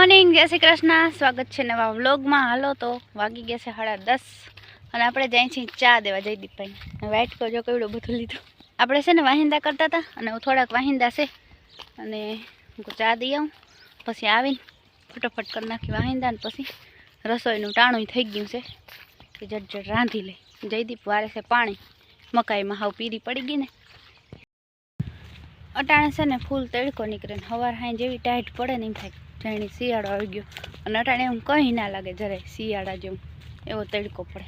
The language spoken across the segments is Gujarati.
મોર્નિંગ. જય શ્રી કૃષ્ણ. સ્વાગત છે નવા વ્લોગમાં. હાલો તો વાગી ગયા છે સાડા દસ. અને આપણે જાય છીએ ચા દેવા જયદીપભાઈ વાઇટ કરજો કેવડું બધું લીધું. આપણે છે ને વાહિંદા કરતા હતા અને હું થોડાક વાહિંદા છે. અને હું ચા દઈ આવું. પછી આવીને ફટોફટ કરી નાખી વાહિંદા ને પછી રસોઈનું ટાણું થઈ ગયું છે. કે જટ જટ રાંધી લે. જયદીપ વારે છે પાણી. મકાઈમાં હાવ પીરી પડી ગઈ ને. અટાણે છે ને ફૂલ તડકો નીકળે ને હવાર હાઈ જેવી ટાઈટ પડે ને એમ થાય. જાણે શિયાળો આવી ગયો. અને અટાણે એમ કંઈ ના લાગે જરાય શિયાળા જેવું. એવો તડકો પડે.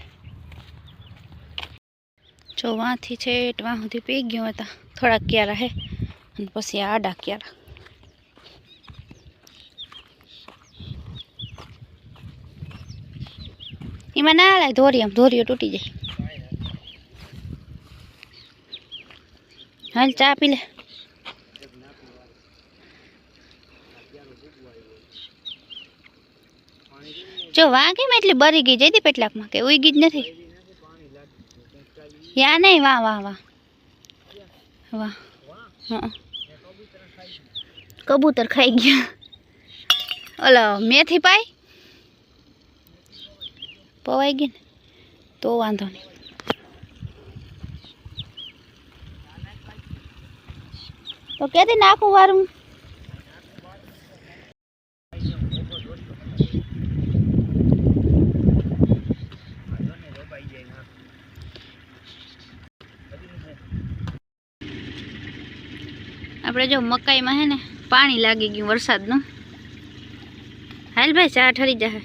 જો વાંથી છે વાં સુધી પી ગયો હતા. થોડાક ક્યારા હે, અને પછી આ આડા ક્યારા. એમાં ના લાગે ધોરી આમ, ધોરીઓ તૂટી જાય. હાલ ચા પી લે. જો વાં કેમ એટલી બરી ગઈ જઈ પેટલાકમાં કે ઉઈ જ નથી. યા નહીં, વાહ વાહ વાહ. વાહ, હા કબૂતર ખાઈ ગયા. ઓલો મેથી પાઈ? પવાઈ ગઈ ને, તો વાંધો નહીં. તો કેથી નાખું વારું? આપણે જો મકાઈમાં હે ને પાણી લાગી ગયું વરસાદનું. હાલ ભાઈ ચા ઠરી જશે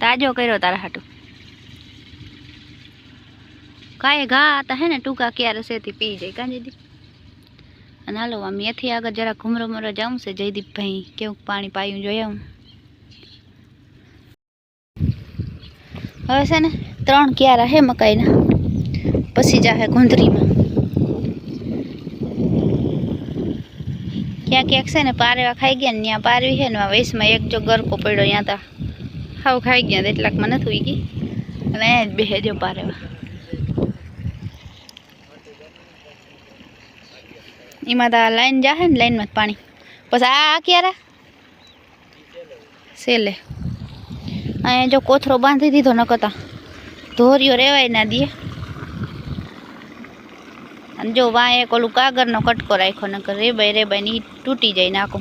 તાંજો કર્યો તારા હાટુ. કાંઈ ઘા હતા હે ને ટૂંકા ક્યારે સેથી પી જાય કાં જયદીપ? અને હાલો આ મેથી આગળ જરા ઘુમરો મરો જાઉં છે જયદીપભાઈ કેવું પાણી પાયું જોઈ આવું હવે છે ને ત્રણ ક્યારા હે મકાઈના. પછી જાહે ગુંદરીમાં. ક્યાંક ક્યાંક છે ને પારેવા ખાઈ ગયા ને ત્યાં પારવી છે ને વેસમાં એક જો ગરકો પડ્યો ત્યાં તા. હાવ ખાઈ ગયા એટલાકમાં નથી ગઈ અને અહીંયા જ બેહેજો પારેવા. એમાં તો લાઈન જાહે ને લાઈનમાં પાણી. પછી આ ક્યારે? સેલે. અહીંયા જો કોથરો બાંધી દીધો નકતા ધોરીઓ રેવાય ના દે. અને જો વાં એક ઓલું કાગળનો કટકો રાખ્યો, નકર રેબાઈ રેબાઈ ને ઈ તૂટી જાય નાખો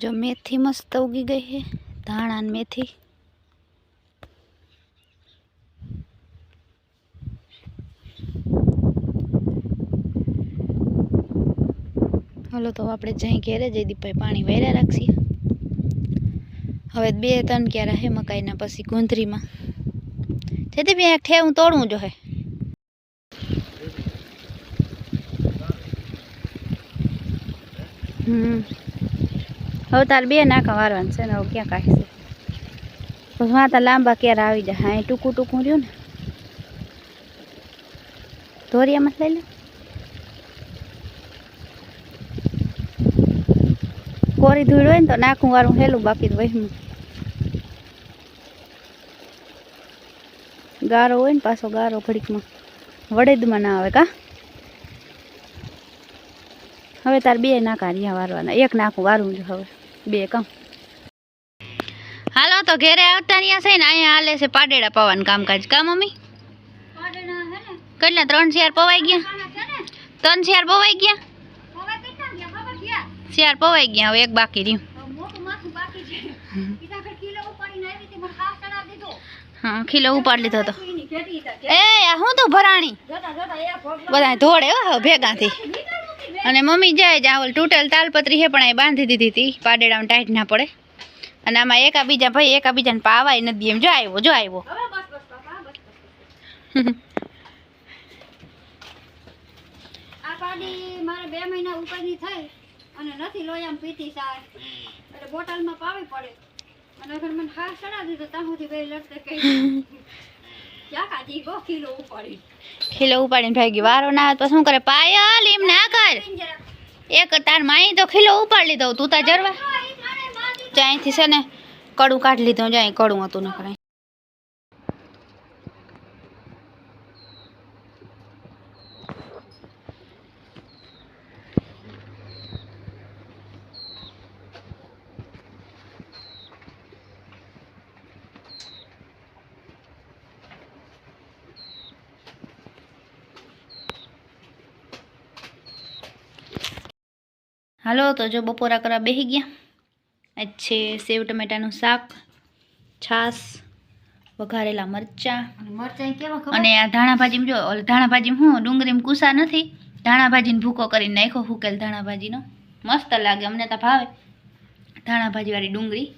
જો મેથી મસ્ત ઉગી ગઈ છે ધાણા ને મેથી. હાલો તો આપણે જઈ ઘેરે જયદીપભાઈ પાણી વેરા રાખીએ. હવે બે ત્રણ ક્યારે હે મકાઈના, પછી ગુંદરીમાં. જયદીપ એક ઠેવું તોડવું જો હે હવે તારે બે નાખા વારવાનું છે ને હવે ક્યાં કાઢશે? પછી વાં લાંબા ક્યારે આવી જાય? હા, એ ટૂંકું ટૂંકું રહ્યું ને. ધોરિયામાં લઈ લે. કોરી ધૂળ હોય ને તો નાખું વારું, હેલું બાકી વહેમું ગારો હોય ને પાછો ગારો ઘડીકમાં. વડેદમાં ના આવે કા? હવે તાર બે નાકા રહ્યા વારવાના. એક નાખું વારું જ હવે. બે કામ. હાલો તો ઘેરે આવતા રહ્યા છે ને અહીંયા હાલે છે પાડેડા પવાનું કામકાજ. કા મમ્મી? કેટલા ત્રણ શિયાર પવાઈ ગયા? ત્રણ શિયાર પવાઈ ગયા? શિયાર પવાઈ ગયા હવે એક બાકી રહ્યું. હા ખીલો ઉપાડ લીધો તો એ આ હું તો ભરાણી? બધા ધોળે હો ભેગાથી અને મમ્મી જાય જાવલ તૂટેલ તાલપત્રી છે પણ એ બાંધી દીધી હતી. પાડેડામાં ટાઈટ ના પડે. અને આમાં એકા બીજા ભાઈ એકા બીજાને પાવાય નથી એમ. જો આવ્યો જો આવ્યો આ બે મહિના ઉપરની ખીલો ઉપાડીને ભાગી. વારો ના તો શું કરે? પાયલ એમ ના કર. એક તાર માઈ તો ખીલો ઉપાડી લીધો. તું તાર જરવા. ત્યાંથી છે ને, કડું કાઢી લીધું. જાય કડું હતું ન કરાય. હાલો તો જો બપોરા કરવા બેસી ગયા. આજ છે સેવ ટમેટાનું શાક છાશ વઘારેલા મરચાં. અને મરચાં કેવા અને આ ધાણા ભાજી જો ધાણા ભાજી હું ડુંગળીમાં કુસા નથી. ધાણા ભાજીને ભૂકો કરીને નાખ્યો હુકેલ ધાણા ભાજીનો. મસ્ત લાગે અમને તો ભાવે. ધાણા ભાજીવાળી ડુંગળી.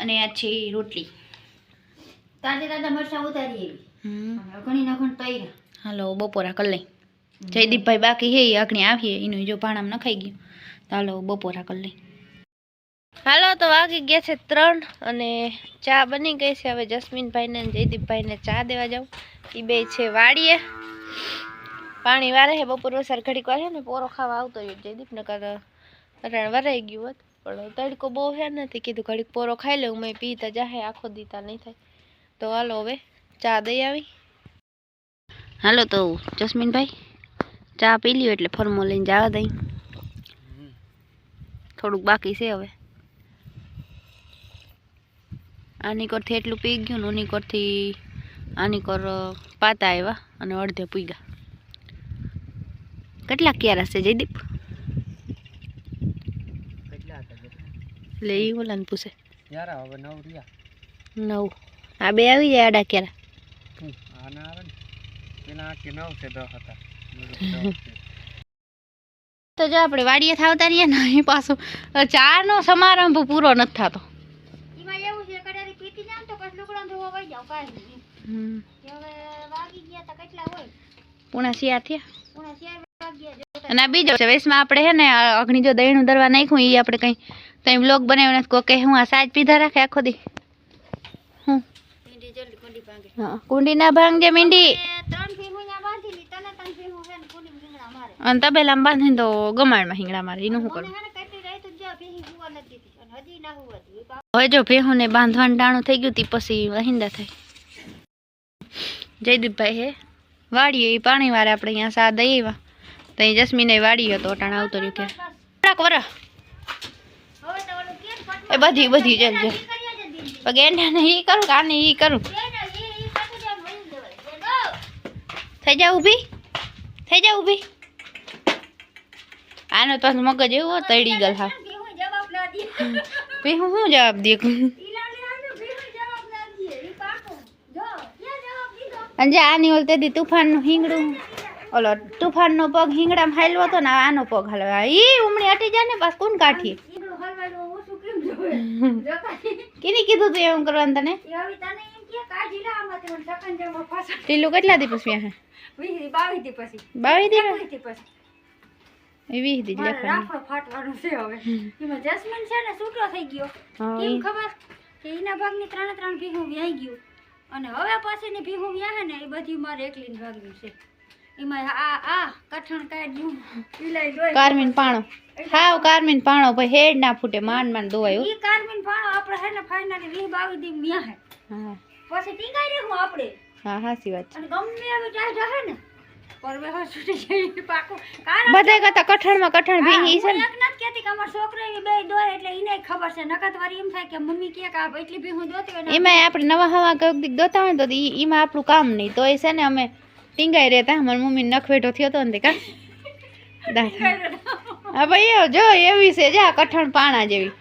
અને આ છે રોટલી. તાજે તાજા મરચાં ઉતારી એવી ઘણી ના ઘણ તૈરા હાલો બપોરા કરી લઈ. જયદીપભાઈ બાકી હે ઈ અગણી આવીએ એનું જો ભાણામાં નખાઈ ગયું. ચાલો હાલો બપોરા કરી લઈ હાલો તો વાગી ગયા છે ત્રણ અને ચા બની ગઈ છે. હવે જસ્મીનભાઈને અને જયદીપભાઈને ચા દેવા જાઉં. એ બે છે વાડીએ. પાણી વારે છે બપોર વસાર ઘડીક વાર છે ને પોરો ખાવા આવતો હોય જયદીપ ને કર વરાઈ ગયું હોત. પણ તડકો બહુ છે નથી કીધું ઘડીક પોરો ખાઈ લઉં મેં પીતા જાહે આખો દીતા નહીં થાય. તો હાલો હવે ચા દઈ આવી. હાલો તો જસ્મીનભાઈ. ચા પી લ્યો એટલે ફરમો લઈને જવા દઈ. થોડુંક બાકી છે હવે. આની કરથી એટલું પી ગયું ને ઉની કરથી આની કર પાતા આવ્યા અને અડધે પીગા કેટલા ક્યારા છે જયદીપ? લે ઓલા ઓલાને પૂછે. નવ આ બે આવી જાય આડા ક્યારા. આના આવે ને. પેલા આખી નવ છે દસ હતા. તો જો આપણે વાડીએ થાવતા રહીએ ને એ પાછું ચાનો સમારંભ પૂરો નથી થતો. એમાં એવું છે કડારી પીતી જાવ તો પછી લુગડા ધોવા વઈ જાવ કાંઈ નહીં. કે હવે વાગી ગયા તો કેટલા હોય? પૂણા શિયાર થયા. પૂણા ચાર વાગ્યા જો અને આ બીજો છે વેસમાં આપણે હે ને આ અગ્નિ જો દહીંનું દરવા નાખ્યું એ આપણે કંઈ કંઈ બ્લોગ બનાવ્યો નથી. કોઈ કે હું આ સાજ પીધા રાખે આખો દી? હું મીંડી જલ્દી કુંડી ભાંગે. હા કુંડી ના ભાંગજે મીંડી. એ ત્રણ ભીહું ત્યાં બાંધેલી તને ત્રણ ભીહું છે ને કુંડી રીંગણા મારે અને તબેલામાં બાંધીને તો ગમાડમાં હિંગડા મારે, એનું શું મને કરું? હે ને કેટલી રાત જ જો ભીહી હુવા નથી દીધી અને હજી ના હુવા દીધી એ બાપ હવે જો ભેહુંને બાંધવાનું ટાણું થઈ ગયું તી, પછી વહિંદા થાય. જયદીપભાઈ હે, વાડીએ એ પાણી વારે આપણે અહીંયા સા દઈ આવ્યા તો અહીં જસ્મીને વાડી હતો, અટાણા આવતો રહ્યો કે. થોડાક વરા. હવે તો ઓલું કેમ પટવા એ બધી બધી, જલ જલ. ઈ કર્યા છે દીદી પગે એને ઈ કરું કે આને ઈ કરું એ ને ઈ ઈ કાઢી દે વહી દેવાય એ થઈ જા ઊભી. થઈ જા ઊભી. આનો તો મગજ એવો તળી ગલ હા. હું શું જવાબ દે. લાલે આને ઓલ તેથી તુફાનનું હિંગડું. ઓલો તુફાનનો પગ હિંગડામાં હાલવો હતો ને આનો પગ હાલવા ઈ ઉમણી હટી જાય ને પાસ કોણ કાઠી જોવે? કેની કીધું તું એમ કરવાનું તને ટીલું કેટલા દી પછી હે? બાવીસથી પછી બાવી દી પછી એ વીસ દી રાખો ફાટવાનું છે હવે. એમાં જસ્મીન છે ને છૂટો થઈ ગયો. કેમ ખબર? કે એના ભાગની ત્રણે ત્રણ ભીહું વ્યાઈ ગયું. અને હવે પાછળની ભીહું વ્યાહે ને એ બધી મારે એકલીને ભાગનું છે. એમાં આ આ કઠણ કાઢ્યું કાર્મીન પાણો. હાવ કાર્મીન પાણો ભાઈ હેડ ના ફૂટે માંડ માંડ દોવાયું. ઈ કાર્મીન પાણો આપણે હે ને ફાઇનલી બાવીસ દી વ્યાહે હા. પછી ટીંગાઈ રહેવું આપણે. હા હાસી વાત છે. અને ગમે એવી ટાઈટ હે ને પરવે હવે છૂટી જાય પાકું. કારણ બધા કરતા કઠણમાં કઠણ ભીંગી છે ને. એક નથી કહેતી કે અમાર છોકરો એ બે દોય એટલે એને ખબર છે. નકત વારી એમ થાય કે મમ્મી કે કે આ એટલી ભી હું દોતી હોય એમાં આપણે નવા હવા કંઈક દીક દોતા હોય તો એમાં આપણું કામ નહીં. તો એ છે ને અમે ટીંગાઈ રહેતા. મારી મમ્મી નખવેટો થયો હતો ને તે કા હા ભાઈ જો એવી છે. જા કઠણ પાણા જેવી.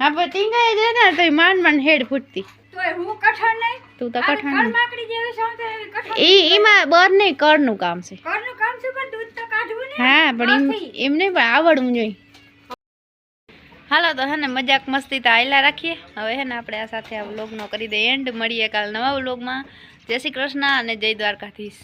હા પણ ટીંગાઈ જાય ને તો માંડ માંડ હેડ ફૂટતી. તોય હું કઠણ નહીં. તું તો કઠણ કળમાકડી જેવી છું કઠણ ઈ એમાં બર નહીં કરનું કામ છે. ઘરનું કામ છે પણ દૂધ તો કાઢવું ને હા પણ એમ એમ નહીં પણ આવડવું જોઈએ હાલો તો હે ને મજાક મસ્તી તો આયલા રાખીએ. હવે હે ને આપણે આ સાથે આ વ્લોગનો કરી દઈએ. એન્ડ મળીએ કાલ નવા વ્લોગમાં જય શ્રી કૃષ્ણ અને જય દ્વારકાધીશ.